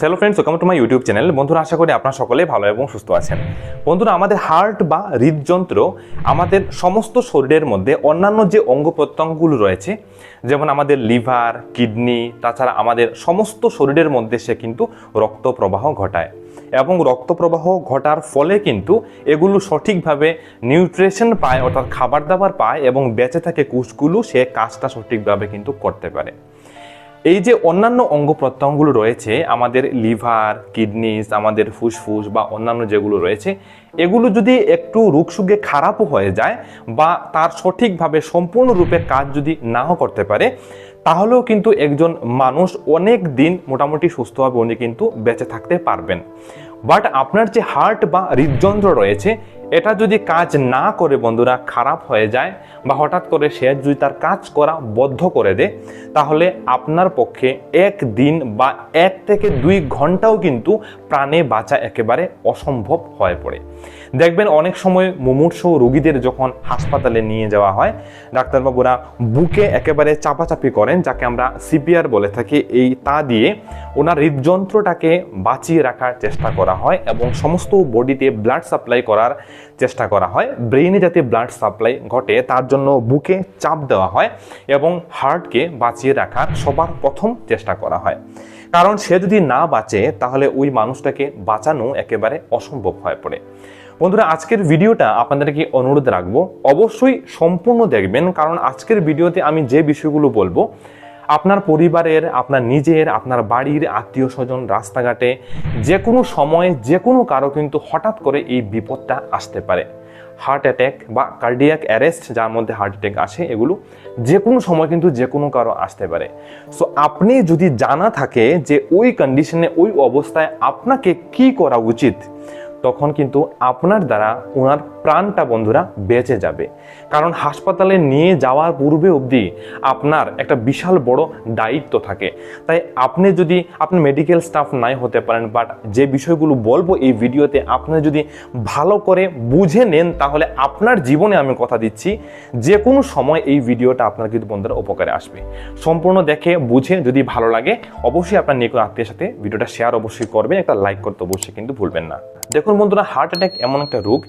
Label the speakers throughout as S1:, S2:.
S1: Hello friends welcome to my YouTube channel বন্ধুরা, আশা করি আপনারা সকলে ভালো এবং সুস্থ আছেন। বন্ধুরা, আমাদের হার্ট বা হৃদযন্ত্র আমাদের সমস্ত শরীরের মধ্যে অন্যান্য যে অঙ্গ প্রত্যঙ্গগুলো রয়েছে, যেমন আমাদের লিভার, কিডনি, তাছাড়া আমাদের সমস্ত শরীরের মধ্যে সে কিন্তু রক্ত প্রবাহ ঘটায়। এবং রক্ত প্রবাহ ঘটার ফলে কিন্তু এগুলো সঠিকভাবে নিউট্রিশন পায়, অর্থাৎ খাবার দাবার পায় এবং বেঁচে থাকে কোষগুলো সে কাজটা সঠিকভাবে কিন্তু করতে পারে। এই যে অন্যান্য অঙ্গ প্রত্যঙ্গগুলো রয়েছে, আমাদের লিভার, কিডনিস, আমাদের ফুসফুস বা অন্যান্য যেগুলো রয়েছে, এগুলো যদি একটু রোগসুগে খারাপও হয়ে যায় বা তার সঠিকভাবে সম্পূর্ণরূপে কাজ যদি নাও করতে পারে, তাহলেও কিন্তু একজন মানুষ অনেক দিন মোটামুটি সুস্থভাবে উনি কিন্তু বেঁচে থাকতে পারবেন। বাট আপনার যে হার্ট বা হৃদযন্ত্র রয়েছে এটা যদি কাজ না করে বন্ধুরা খারাপ হয়ে যায় বা হঠাৎ করে সে যদি তার কাজ করা বদ্ধ করে দেয় তাহলে আপনার পক্ষে এক দিন বা এক থেকে দুই ঘন্টাও কিন্তু প্রাণে বাঁচা একেবারে অসম্ভব হয়ে পড়ে। দেখবেন অনেক সময় মুমূর্ষ রোগীদের যখন হাসপাতালে নিয়ে যাওয়া হয়, ডাক্তারবাবুরা বুকে একেবারে চাপাচাপি করেন, যাকে আমরা সিপিআর বলে থাকি। এই তা দিয়ে ওনার হৃদযন্ত্রটাকে বাঁচিয়ে রাখার চেষ্টা করা হয় এবং সমস্ত বডিতে ব্লাড সাপ্লাই করার চেষ্টা করা হয়। ব্রেইনে যাতে ব্লাড সাপ্লাই ঘটে, তার জন্য বুকে চাপ দেওয়া হয় এবং হার্টকে বাঁচিয়ে রাখার সবার প্রথম চেষ্টা করা হয়। কারণ সে যদি না বাঁচে, তাহলে ওই মানুষটাকে বাঁচানো একেবারে অসম্ভব হয়ে পড়ে। বন্ধুরা, আজকের ভিডিওটা আপনাদেরকে অনুরোধ রাখব, অবশ্যই সম্পূর্ণ দেখবেন, কারণ আজকের ভিডিওতে আমি যে বিষয়গুলো বলব, আপনার পরিবারের, আপনার নিজের, আপনার বাড়ির আত্মীয় স্বজন রাস্তাঘাটে যে কোনো সময়ে যে কোনো কারও কিন্তু হঠাৎ করে এই বিপদটা আসতে পারে। হার্ট অ্যাট্যাক বা কার্ডিয়াক অ্যারেস্ট যার মধ্যে হার্ট অ্যাট্যাক আসে, এগুলো যে কোনো সময় কিন্তু যে কোনো কারও আসতে পারে। সো আপনি যদি জানা থাকে যে ওই কন্ডিশনে ওই অবস্থায় আপনাকে কি করা উচিত তখন কিন্তু আপনার দ্বারা ওনার প্রাণটা বন্ধুরা বেঁচে যাবে। কারণ হাসপাতালে নিয়ে যাওয়ার পূর্বে অবধি আপনার একটা বিশাল বড় দায়িত্ব থাকে। তাই আপনি যদি, আপনি মেডিকেল স্টাফ নাই হতে পারেন বাট যে বিষয়গুলো বলব এই ভিডিওতে আপনি যদি ভালো করে বুঝে নেন, তাহলে আপনার জীবনে আমি কথা দিচ্ছি যে কোনো সময় এই ভিডিওটা আপনার কিন্তু বন্ধুরা উপকারে আসবে। সম্পূর্ণ দেখে, বুঝে যদি ভালো লাগে, অবশ্যই আপনার নিকট আত্মীয়ের সাথে ভিডিওটা শেয়ার অবশ্যই করবেন, একটা লাইক করতে অবশ্যই কিন্তু ভুলবেন না। দেখুন বন্ধুরা হার্ট অ্যাটাক এমন একটা রোগ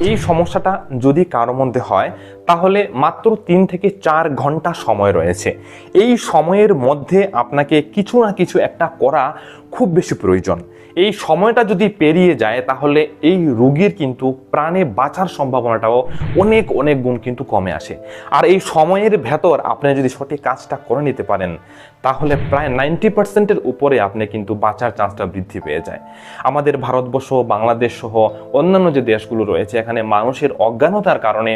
S1: এই সমস্যাটা যদি কারও মধ্যে হয়, তাহলে মাত্র তিন থেকে চার ঘণ্টা সময় রয়েছে। এই সময়ের মধ্যে আপনাকে কিছু না কিছু একটা করা খুব বেশি প্রয়োজন। এই সময়টা যদি পেরিয়ে যায়, তাহলে এই রোগীর কিন্তু প্রাণে বাঁচার সম্ভাবনাটাও অনেক অনেক গুণ কিন্তু কমে আসে। আর এই সময়ের ভেতর আপনি যদি সঠিক কাজটা করে নিতে পারেন তাহলে প্রায় নাইনটি পার্সেন্টের উপরে আপনি কিন্তু বাঁচার চান্সটা বৃদ্ধি পেয়ে যায়। আমাদের ভারতবর্ষ, বাংলাদেশ সহ অন্যান্য যে দেশগুলো রয়েছে, এখানে মানুষের অজ্ঞানতার কারণে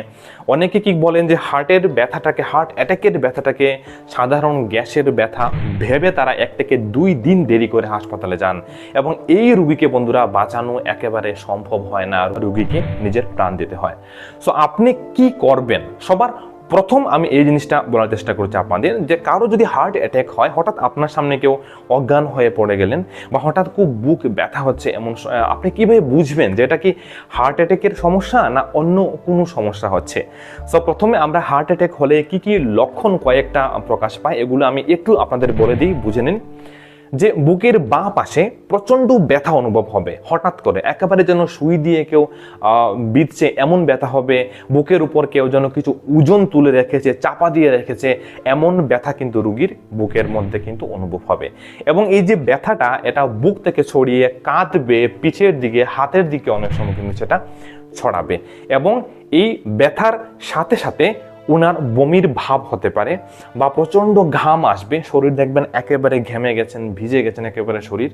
S1: অনেকে কি বলেন যে হার্টের ব্যথাটাকে হার্ট অ্যাটাকের ব্যথাটাকে সাধারণ গ্যাসের ব্যথা ভেবে তারা এক থেকে দুই দিন দেরি করে হাসপাতালে যান এবং এই রুগীকে বন্ধুরা বাঁচানো একেবারে সম্ভব হয় না। রুগীকে নিজের প্রাণ দিতে হয়। সো আপনি কি করবেন? সবার প্রথম আমি এই জিনিসটা বলার চেষ্টা করছি আপনাদের যে কারও যদি হার্ট অ্যাটাক হয়, হঠাৎ আপনার সামনে কেউ অজ্ঞান হয়ে পড়ে গেলেন বা হঠাৎ খুব বুক ব্যথা হচ্ছে, এমন আপনি কীভাবে বুঝবেন যে এটা কি হার্ট অ্যাটাকের সমস্যা না অন্য কোনো সমস্যা হচ্ছে? সো প্রথমে আমরা হার্ট অ্যাটাক হলে কি কি লক্ষণ কয়েকটা প্রকাশ পায়, এগুলো আমি একটু আপনাদের বলে দিই, বুঝে নিন। যে বুকের বাঁ পাশে প্রচণ্ড ব্যথা অনুভব হবে। হঠাৎ করে একেবারে যেন সুই দিয়ে কেউ বিঁধছে, এমন ব্যথা হবে, বুকের উপর কেউ যেন কিছু ওজন তুলে রেখেছে, চাপা দিয়ে রেখেছে, এমন ব্যথা কিন্তু রুগীর বুকের মধ্যে কিন্তু অনুভব হবে। এবং এই যে ব্যথাটা, এটা বুক থেকে ছড়িয়ে কাঁদবে, পিঠের দিকে, হাতের দিকে অনেক সময় কিন্তু সেটা ছড়াবে। এবং এই ব্যথার সাথে সাথে ওনার বমির ভাব হতে পারে বা প্রচণ্ড ঘাম আসবে, শরীর দেখবেন একেবারে ঘেমে গেছেন, ভিজে গেছেন একেবারে শরীর।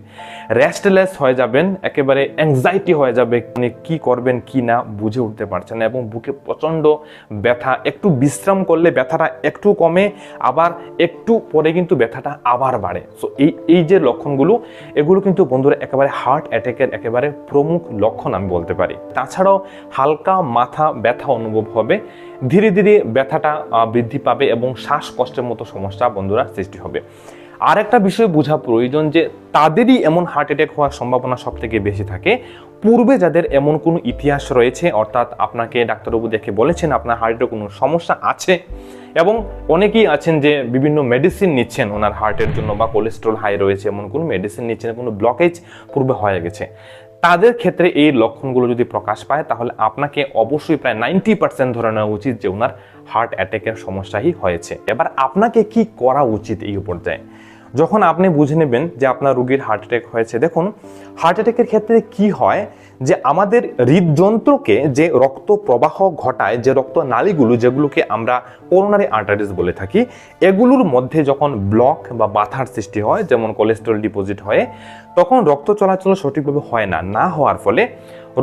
S1: রেস্টলেস হয়ে যাবেন, একেবারে অ্যাংজাইটি হয়ে যাবে মানে কি করবেন, কি না বুঝে উঠতে পারছেন এবং বুকে প্রচণ্ড ব্যথা, একটু বিশ্রাম করলে ব্যথাটা একটু কমে, আবার একটু পরে কিন্তু ব্যথাটা আবার বাড়ে। সো এই এই যে লক্ষণগুলো, এগুলো কিন্তু বন্ধুরা একেবারে হার্ট অ্যাটাকের একেবারে প্রমুখ লক্ষণ আমি বলতে পারি। তাছাড়াও হালকা মাথা ব্যথা অনুভব হবে ধীরে ধীরে ব্যথাটা বৃদ্ধি পাবে এবং শ্বাসকষ্টের মতো সমস্যা বন্ধুরা সৃষ্টি হবে। আর একটা বিষয় বোঝা প্রয়োজন যে, তাদেরই এমন হার্ট অ্যাটাক হওয়ার সম্ভাবনা সব থেকে বেশি থাকে। পূর্বে যাদের এমন কোনো ইতিহাস রয়েছে, অর্থাৎ আপনাকে ডাক্তারবাবু দেখে বলেছেন আপনার হার্টের কোনো সমস্যা আছে, এবং অনেকেই আছেন যে, বিভিন্ন মেডিসিন নিচ্ছেন ওনার হার্টের জন্য বা কোলেস্ট্রল হাই রয়েছে, এমন কোনো মেডিসিন নিচ্ছেন, কোনো ব্লকেজ পূর্বে হয়ে গেছে। তাদের ক্ষেত্রে এই লক্ষণগুলো যদি প্রকাশ পায়, তাহলে আপনাকে অবশ্যই প্রায় নাইনটি পার্সেন্ট ধরে নেওয়া উচিত যে ওনার হার্ট অ্যাটাকের সমস্যাই হয়েছে। এবার আপনাকে কি করা উচিত এই পর্যায়ে যখন আপনি বুঝে নেবেন যে আপনার রুগীর হার্ট অ্যাটাক হয়েছে, দেখুন হার্ট অ্যাটাকের ক্ষেত্রে কি হয় যে আমাদের হৃদযন্ত্রকে যে রক্ত প্রবাহ ঘটায়, যে রক্ত নালীগুলো যেগুলোকে আমরা করোনারি আর্টারিস বলে থাকি, এগুলোর মধ্যে যখন ব্লক বা বাথার সৃষ্টি হয়, যেমন কোলেস্ট্রল ডিপোজিট হয়, তখন রক্ত চলাচল সঠিকভাবে হয় না। না হওয়ার ফলে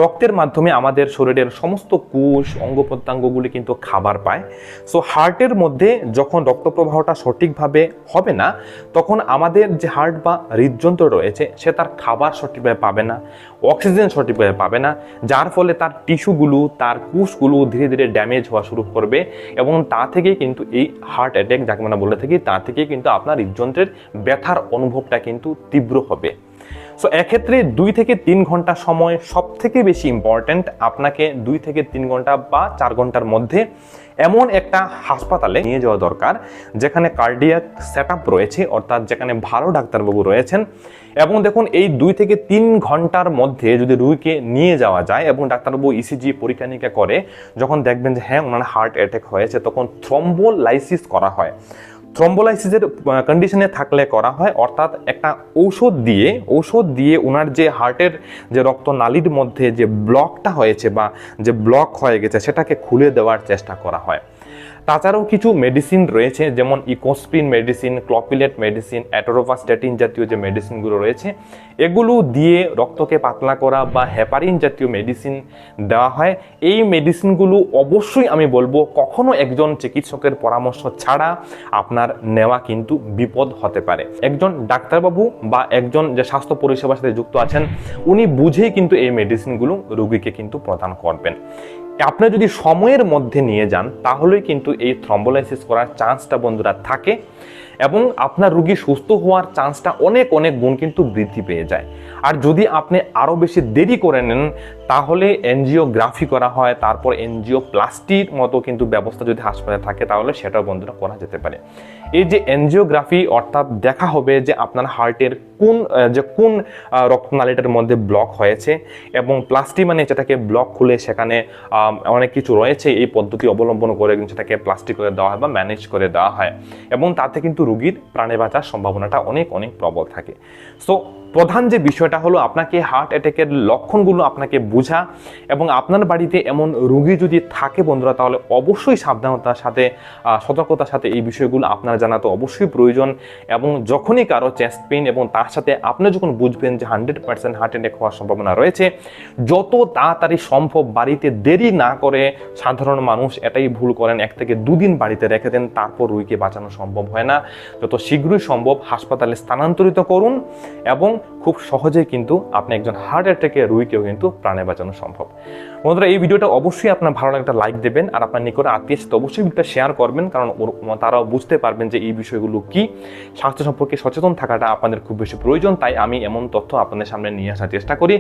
S1: রক্তের মাধ্যমে আমাদের শরীরের সমস্ত কোষ, অঙ্গ প্রত্যঙ্গগুলি কিন্তু খাবার পায়। সো হার্টের মধ্যে যখন রক্ত প্রবাহটা সঠিকভাবে হবে না, তখন আমাদের যে হার্ট বা হৃদযন্ত্র রয়েছে, সে তার খাবার সঠিকভাবে পাবে না অক্সিজেন সঠিকভাবে পাবে না, যার ফলে তার টিস্যুগুলো তার কোষগুলো ধীরে ধীরে ড্যামেজ হওয়া শুরু করবে এবং তা থেকেই কিন্তু এই হার্ট অ্যাটাক যাকে আমরা বলে থাকি, তা থেকেই কিন্তু আপনার হৃদযন্ত্রের ব্যথার অনুভবটা কিন্তু তীব্র হবে। সো এক্ষেত্রে দুই থেকে তিন ঘণ্টা সময় সব থেকে বেশি ইম্পর্ট্যান্ট আপনাকে দুই থেকে তিন ঘণ্টা বা চার ঘণ্টার মধ্যে এমন একটা হাসপাতালে নিয়ে যাওয়া দরকার, যেখানে কার্ডিয়াক সেট রয়েছে, অর্থাৎ যেখানে ভালো ডাক্তারবাবু রয়েছেন। এবং দেখুন, এই দুই থেকে তিন ঘণ্টার মধ্যে যদি রুগীকে নিয়ে যাওয়া যায় এবং ডাক্তারবাবু ইসিজি পরীক্ষা নিরীক্ষা করে, যখন দেখবেন যে হ্যাঁ ওনার হার্ট অ্যাটাক হয়েছে, তখন থ্রম্বোলাইসিস করা হয়। থ্রম্বোলাইসিসের কন্ডিশনে থাকলে করা হয়, অর্থাৎ একটা ঔষধ দিয়ে ঔষধ দিয়ে ওনার যে হার্টের যে রক্ত নালীর মধ্যে যে ব্লকটা হয়েছে বা যে ব্লক হয়ে গেছে, সেটাকে খুলে দেওয়ার চেষ্টা করা হয়। তাছাড়াও কিছু মেডিসিন রয়েছে, যেমন Ecosprin medicine Clopilet medicine atorvastatin জাতীয় যে মেডিসিনগুলো রয়েছে, এগুলো দিয়ে রক্তকে পাতলা করা বা হেপারিন জাতীয় মেডিসিন দেওয়া হয়। এই মেডিসিনগুলো অবশ্যই আমি বলব, কখনো একজন চিকিৎসকের পরামর্শ ছাড়া আপনার নেওয়া কিন্তু বিপদ হতে পারে। একজন ডাক্তারবাবু বা একজন যে স্বাস্থ্য পরিষেবার সাথে যুক্ত আছেন, উনি বুঝেই কিন্তু এই মেডিসিনগুলো রোগীকে কিন্তু প্রদান করবেন। আপনি যদি সময়ের মধ্যে নিয়ে যান, তাহলেই কিন্তু এই থ্রম্বোলাইসিস করার চান্সটা বন্ধুরা থাকে এবং আপনার রুগী সুস্থ হওয়ার চান্সটা অনেক অনেক গুণ কিন্তু বৃদ্ধি পেয়ে যায়। আর যদি আপনি আরও বেশি দেরি করে নেন তাহলে এনজিওগ্রাফি করা হয়, তারপর এনজিও প্লাস্টির মতো কিন্তু ব্যবস্থা যদি হাসপাতালে থাকে, তাহলে সেটাও বন্ধুরা করা যেতে পারে। এই যে এনজিওগ্রাফি অর্থাৎ দেখা হবে যে আপনার হার্টের কোন যে কোন রক্তনালীটার মধ্যে ব্লক হয়েছে এবং প্লাস্টি মানে যেটাকে ব্লক খুলে সেখানে অনেক কিছু রয়েছে, এই পদ্ধতি অবলম্বন করে কিন্তু সেটাকে প্লাস্টিক করে দেওয়া হয় বা ম্যানেজ করে দেওয়া হয়। এবং তাতে কিন্তু রুগীর প্রাণে বাঁচার সম্ভাবনাটা অনেক অনেক প্রবল থাকে। সো প্রধান যে বিষয়টা হলো আপনাকে হার্ট অ্যাটাকের লক্ষণগুলো আপনাকে বোঝা এবং আপনার বাড়িতে এমন রুগী যদি থাকে বন্ধুরা, তাহলে অবশ্যই সাবধানতার সাথে সতর্কতার সাথে এই বিষয়গুলো আপনার জানা তো অবশ্যই প্রয়োজন এবং যখনই কারও চেস্ট পেইন এবং তার সাথে আপনি যখন বুঝবেন যে হান্ড্রেড পার্সেন্ট হার্ট অ্যাটাক হওয়ার সম্ভাবনা রয়েছে, যত তাড়াতাড়ি সম্ভব বাড়িতে দেরি না করে সাধারণ মানুষ এটাই ভুল করেন, এক থেকে দুদিন বাড়িতে রেখে দেন, তারপর রুগীকে বাঁচানো সম্ভব হয় না। যত শীঘ্রই সম্ভব হাসপাতালে স্থানান্তরিত করুন এবং খুব সহজেই কিন্তু আপনি একজন হার্ট অ্যাটাকের রুগীকেও কিন্তু প্রাণে বাঁচানো সম্ভব। বন্ধুরা, এই ভিডিওটা অবশ্যই আপনার ভালো একটা লাইক দেবেন আর আপনার নিকটে আত্মীয় সাথে অবশ্যই ভিডিওটা শেয়ার করবেন, কারণ তারাও বুঝতে পারবেন যে এই বিষয়গুলো কি। স্বাস্থ্য সম্পর্কে সচেতন থাকাটা আপনাদের খুব বেশি প্রয়োজন, তাই আমি এমন তথ্য আপনাদের সামনে নিয়ে আসার চেষ্টা করি।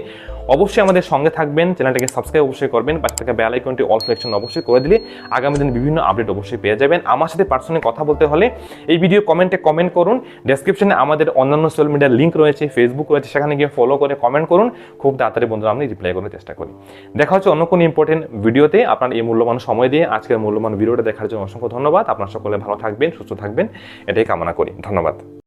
S1: অবশ্যই আমাদের সঙ্গে থাকবেন, চ্যানেলটাকে সাবস্ক্রাইব অবশ্যই করবেন, পাশে থেকে বেল আইকনটি অল সিলেকশন অবশ্যই করে দিলে আগামী দিনে বিভিন্ন আপডেট অবশ্যই পেয়ে যাবেন। আমার সাথে পার্সোনালি কথা বলতে হলে এই ভিডিও কমেন্টে কমেন্ট করুন ডেসক্রিপশনে আমাদের অন্যান্য সোশ্যাল মিডিয়ার লিঙ্ক রয়েছে ফেসবুক রয়েছে, সেখানে গিয়ে ফলো করে কমেন্ট করুন। খুব তাড়াতাড়ি বন্ধুরা, আমি রিপ্লাই করার চেষ্টা করি। দেখা হচ্ছে অন্য কোনো ইম্পর্টেন্ট ভিডিওতে আপনার এই মূল্যবান সময় দিয়ে আজকের মূল্যবান ভিডিওটা দেখার জন্য অসংখ্য ধন্যবাদ। আপনার সকলে ভালো থাকবেন, সুস্থ থাকবেন। এটাই কামনা করি। ধন্যবাদ।